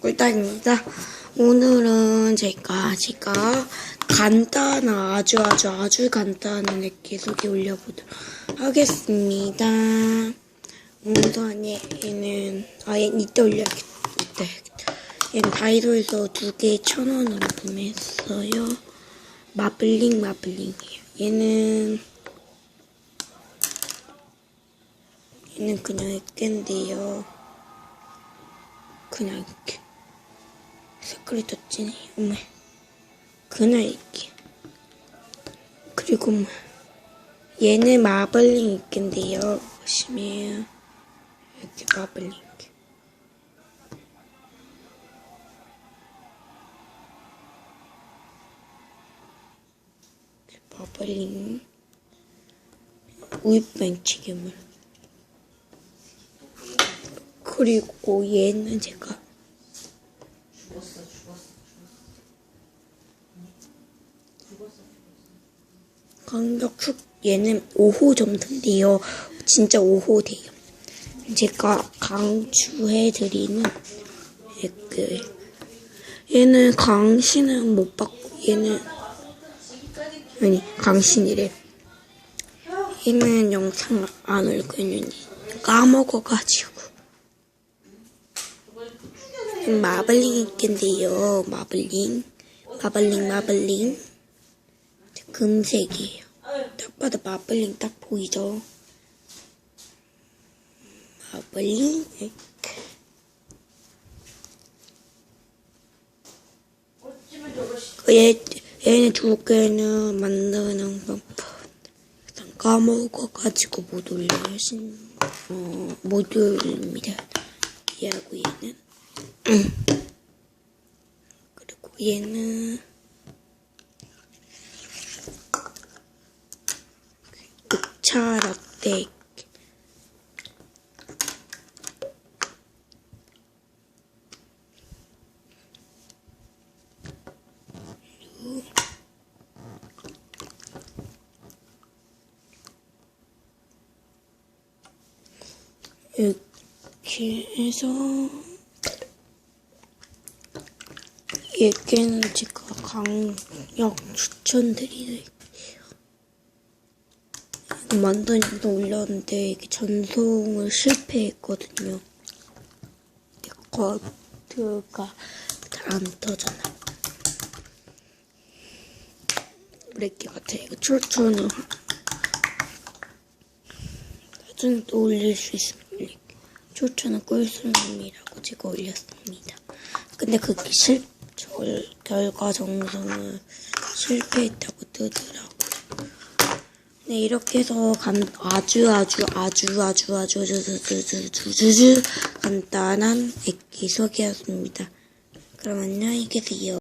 꿀떡입니다. 오늘은 제가 제가 간단한 아주 아주 아주 간단한 액기 소개 올려보도록 하겠습니다. 우선 얘는 아 얘는 이때 올려야겠다. 이때. 얘는 다이소에서 두 개 천 원으로 구매했어요. 마블링 마블링이에요. 얘는 얘는 그냥 액인데요. 그냥 이렇게 색깔이 더 진해. 어머 그냥 이렇게. 그리고 뭐 얘는 마블링 있긴데요. 보시면. 이렇게 마블링 이렇게. 마블링. 우유뱅 튀김을 그리고 얘는 제가 강력 훅 얘는 5호 정도인데요. 진짜 5호 돼요. 제가 강추해드리는 그 얘는 강신은 못 받고 얘는 아니 강신이래. 얘는 영상 안 올거는 까먹어가지고 마블링 있겠는데요. 마블링 마블링 마블링 금색이에요. 딱 봐도 마블링 딱 보이죠? 마블링. 그 얘, 얘네 두 개는 만드는 방법. 일단 까먹어가지고 못 올려요. 신, 어, 못 올립니다. 얘하고 얘는. 그리고 얘는. 녹차 라떼 이렇게 해서 얘께는 제가 강력 추천드리는 만드니까 올렸는데 이게 전송을 실패했거든요. 코드가 잘안 떠잖아. 브레이크 같아. 이거 출출은 나중에 또 올릴 수 있습니다. 출출은 꿀순이라고 제가 올렸습니다. 근데 그게 실 결, 결과 정성은 실패했다고 뜨더라고. 네, 이렇게 해서 감, 아주 아주 아주 아주 아주 아주 간단한 액기 소개였습니다. 그럼 안녕히 계세요.